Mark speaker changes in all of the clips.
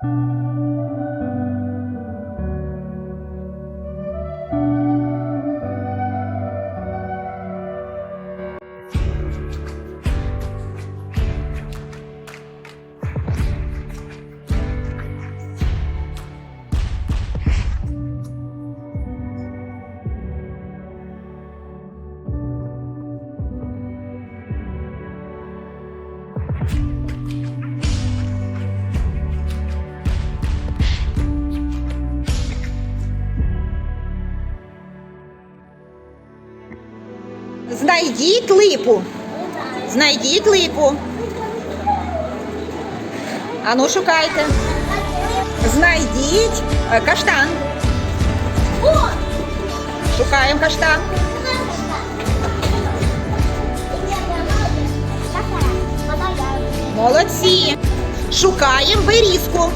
Speaker 1: Thank you. Знайдіть липу. Знайдіть липу. Ану, шукайте. Знайдіть е, каштан. Шукаємо каштан. Молодці. Шукаємо берізку.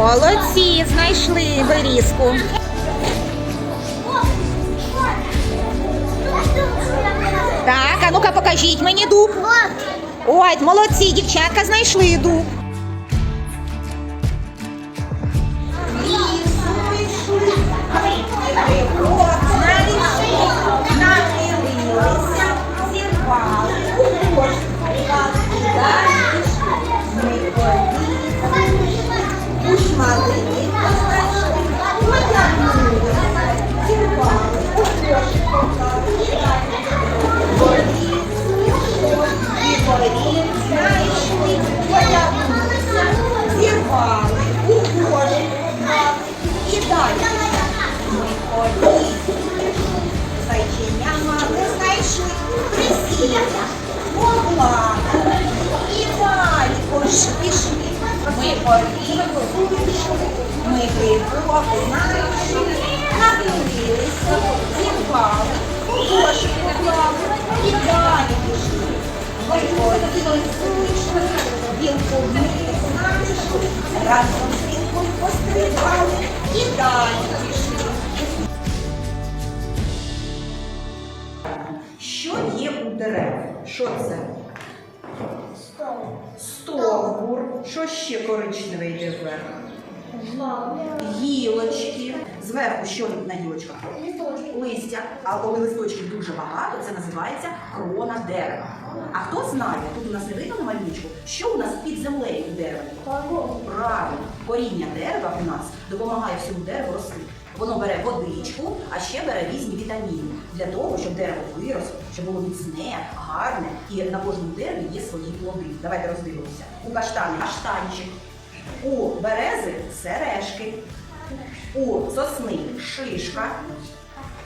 Speaker 1: Молодці, знайшли вирізку. Так, а ну-ка покажіть мені дуб. Ой, молодці, дівчатка знайшли дуб. Порізали, ми знайшли, надивилися, зірвали, у поклали далі пішли. Білку ми знайшли, разом з білкою пострибали і далі пішли. Що є у дерев? Що це? Стовбур. Що ще коричневе йде зверху? Гілочки. Зверху що на гілочках? Листя. А коли листочків дуже багато, це називається крона дерева. А хто знає, тут у нас не видно на малючку, що у нас під землею дерева? Правильно, коріння дерева у нас допомагає всьому дереву рости. Воно бере водичку, а ще бере різні вітаміни для того, щоб дерево виросло, щоб було міцне, гарне, і на кожному дереві є свої плоди. Давайте роздивимося. У каштани каштанчик, у берези сережки, у сосни шишка,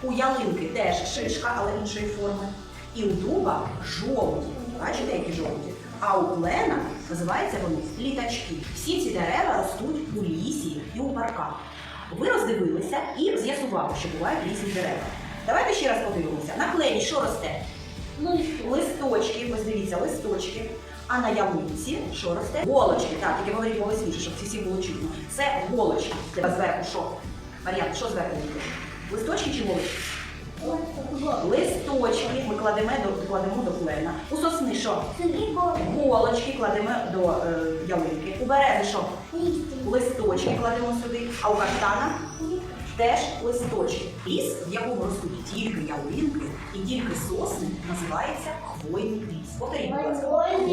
Speaker 1: у ялинки теж шишка, але іншої форми. І у дуба жовті. Бачите, які жовті? А у клена називаються вони літачки. Всі ці дерева ростуть у лісі і у парках. Ви роздивилися і з'ясували, що бувають різні дерева. Давайте ще раз подивимося. На клені що росте? Листочки, ось дивіться, листочки. А на ялинці що росте? Голочки. Так, тільки говоріть голосніше, щоб всі всі було чутно. Це голочки. Тебе зверху що? Мар'ян, що зверху? Листочки чи голочки? Листочки ми кладемо до, кладемо до клена. У сосни що? Голочки кладемо до е, ялинки. У берези що? Листочки кладемо сюди, а у каштана теж листочки. Ліс, в якому ростуть тільки ялинки і тільки сосни, називається хвойний ліс. Повторіть, будь ласка.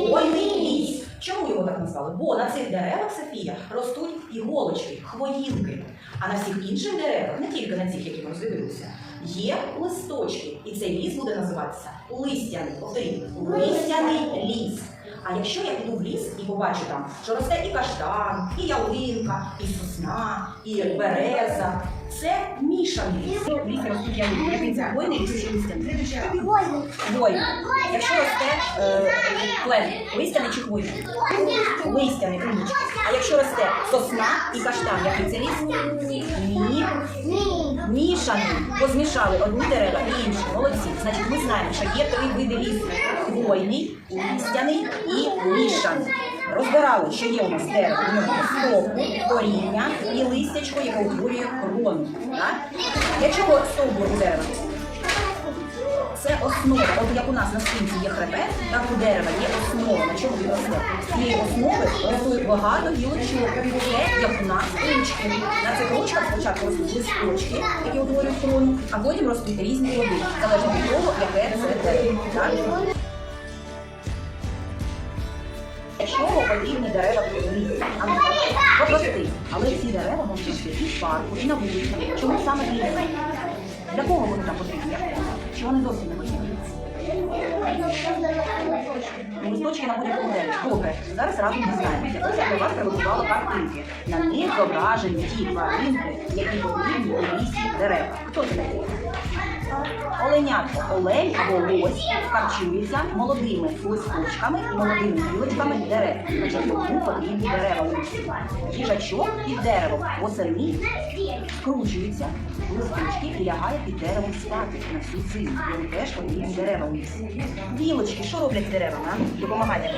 Speaker 1: Хвойний ліс. Чому його так назвали? Бо на цих деревах Софія ростуть іголочки, хвоїнки. А на всіх інших деревах, не тільки на цих, які ми роздивилися, є листочки. І цей ліс буде називатися листяний. Повторіть, листяний ліс. А якщо я піду в ліс і побачу там, що росте і каштан, і ялинка, і сосна, і береза, це мішаний ліс. Хвойний. Якщо росте е, листяний чи хвойний? Листяний, умничка. Якщо росте сосна і каштан, який це ліс? Ні. Мішаний. Позмішали одні дерева і інші. Молодці. Значить, ми знаємо, що є три види лісу: хвойний, листяний і мішаний. Розбирали, що є у нас дерево, стовбур, коріння і листячко, яке утворює крону. Для чого стовбур дерева? Основа. От як у нас на спинці є хребет, так у дерева є основа. На чому він росте? Цієї основи ростуть багато гілочок. Це як у нас ручки. На цих ручках спочатку ростуть листочки, які утворюють крону, а потім ростуть різні плоди, залежно від того, яке це дерево. Чого подібні дерева ліс? А Попрости. Але ці дерева можуть і в парку, і на вулиці. Чому саме ліс? Для кого вони там потрібні? Чи вони зовсім не потрібні? Листочки на будь-якому. Добре, зараз разом дізнаємося. Я для вас приготувала картинки. На них зображені ті тваринки, які потрібні у лісі дерева. Хто це? Оленятко, олень або лось харчується молодими листочками молодими гілочками дерев. Йому потрібні дерева. Їжачок під деревом восени скручується листочки і лягає під деревом спати на всю зиму. Йому теж потрібні дерева. Білочки, що роблять з деревами? Допомагайте.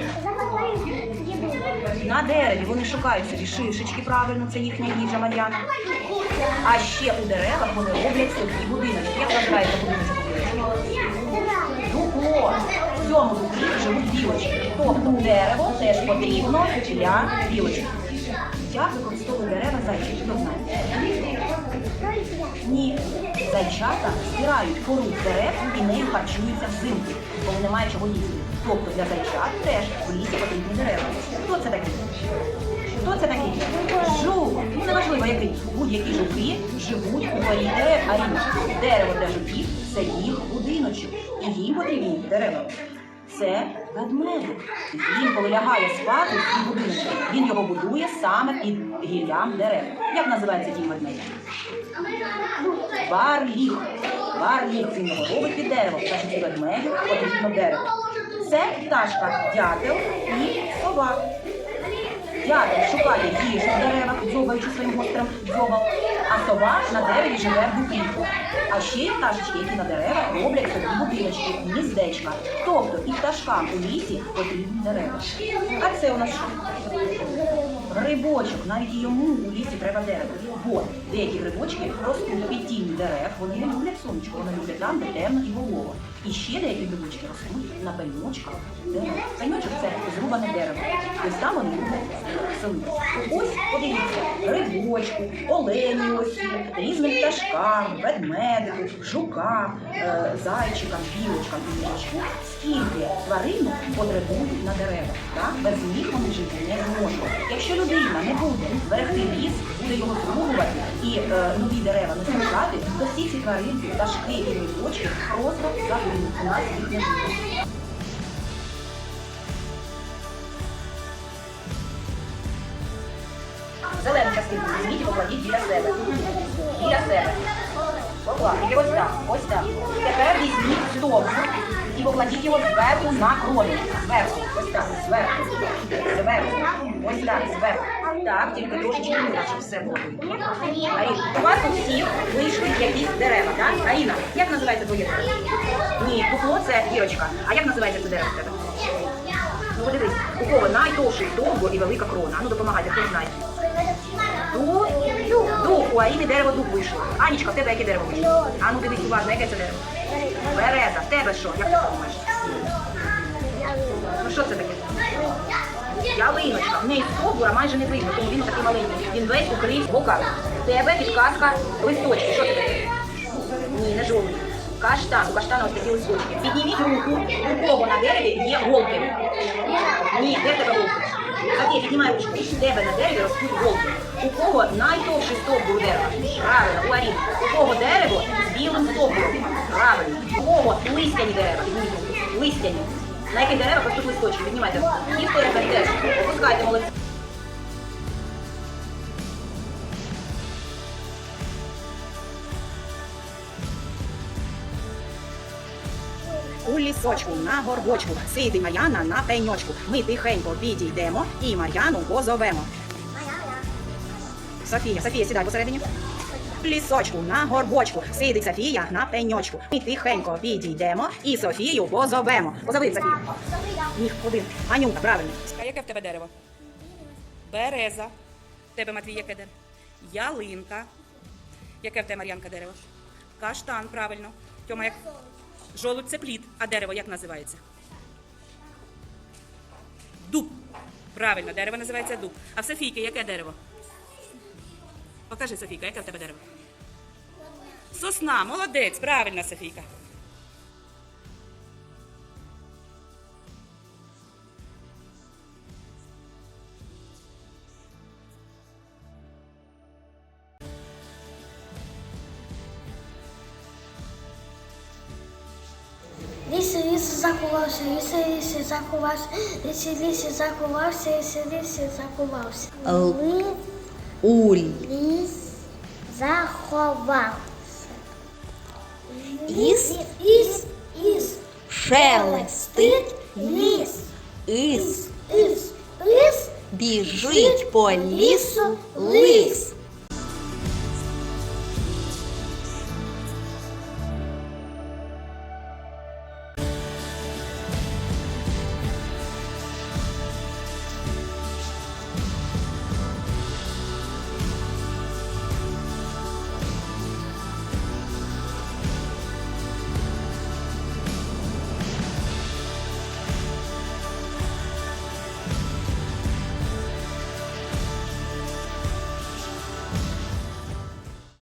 Speaker 1: На дереві вони шукають собі шишечки правильно, це їхня їжа Мар'яна. А ще у деревах вони роблять собі будиночки. Називається будиночок? Дупло. В цьому дуплі живуть білочки. Тобто дерево теж потрібно для білочок. Як використовують дерева зайчики? Хто знає? Ні. Зайчата збирають кору дерев і нею харчуються взимку, коли немає чого їсти. Тобто для зайчат теж в лісі потрібні дерева. Хто це такий? Хто це такий? Жук. Ну неважливо який. Будь-які жуки живуть у корі дерев, дерево для жуків це їх будиночок. І їм потрібні дерева. Це ведмедик. Він, коли лягає спати в будиночок, він його будує саме під гіллям дерев. Як називається дім ведмедя? Барліг. Барліг він його робить під дерево, значить ведмедю потрібно дерево. Це пташка дятел і сова. Дятел шукає їжу в деревах, дзьобаючи своїм гострим дзьобом, а сова на дереві живе в дуплі. А ще пташечки, на деревах роблять собі будиночки, гніздечка. Тобто і пташкам у лісі потрібні дерева. А це у нас що? Грибочок, навіть йому у лісі треба дерево. Бо деякі грибочки ростуть під тінню дерев, вони не люблять сонечко, вони люблять там, де темно і волого. І ще деякі грибочки ростуть на пеньочках дерев. Пеньочок це зрубане дерево. Ось там вони люблять селитися. Ось подивіться, грибочку, олені ось є, різним пташкам, ведмедику, жукам, е, зайчикам, білочкам і. Скільки тваринок потребують на деревах. Так? Без них вони жити не зможуть. Якщо людина не буде берегти ліс, буде його зрубувати і е, нові дерева не саджати, то всі ці тваринки, пташки і грибочки просто загинуть. У нас їх не буде. Зелену частинку візьміть і покладіть біля себе. Біля себе. Ось так, ось так. Тепер візьміть стовбур і покладіть його зверху на крові. Зверху, ось так, зверху. Зверху. Ось так, зверху. Так, тільки трошечки щоб все було. Аріна, у вас у всіх вийшли якісь дерева, так? Аріна, як називається твоє дерево? Ні, кукло це гірочка. А як називається це дерево в тебе? Ну подивись, у кого найтовший довго і велика крона. Ну допомагайте, хто знає. Дуб, у Аїни дерево дуб вийшло. Анічка, в тебе яке дерево вийшло? А ну дивись уважно, яке це дерево? Береза, в тебе що? Як ти думаєш? Ну що це таке? Ялиночка. В неї стовбура майже не видно, тому він такий маленький. Він весь укрив бока. В тебе підказка листочки. Що це таке? Ні, не жовтий. Каштан. У каштана ось такі листочки. Підніміть руку, у кого на дереві є голки. Ні, де тебе голки? Софія, піднімай ручку. В тебе на дереві ростуть голки. У кого найтовший стовбур дерева? Правильно, у Аріни. У кого дерево з білим стовбуром? Правильно. У кого листяні дерева? Листяні. На яких деревах ростуть листочки? Піднімайте. І в теж. Опускайте молодці. У лісочку на горбочку сидить Мар'яна на пеньочку. Ми тихенько підійдемо і Мар'яну позовемо. Софія, Софія, сідай посередині. Лісочку на горбочку сидить Софія на пеньочку. Ми тихенько підійдемо і Софію позовемо. Позови Софію. Ні, один. Анюта, правильно.
Speaker 2: А яке в тебе дерево?
Speaker 1: Береза. В тебе, Матвій, яке дерево? Ялинка. Яке в тебе, Мар'янка, дерево? Каштан, правильно. Тьома, як? Жолудь це плід. А дерево як називається? Дуб. Правильно, дерево називається дуб. А в Софійки яке дерево? Покажи, Софійка, яке в тебе дерево? Сосна, молодець, правильно, Софійка.
Speaker 2: Лісі, лісі заховався, лісі, лісі заховався, лісі, лісі заховався, лісі, лісі заховався.
Speaker 3: Уль.
Speaker 2: Ліс заховався.
Speaker 3: Іс.
Speaker 2: Іс, іс,
Speaker 3: Шелестить.
Speaker 2: ліс,
Speaker 3: Ис.
Speaker 2: іс, ліс,
Speaker 3: Біжить по лісу лис.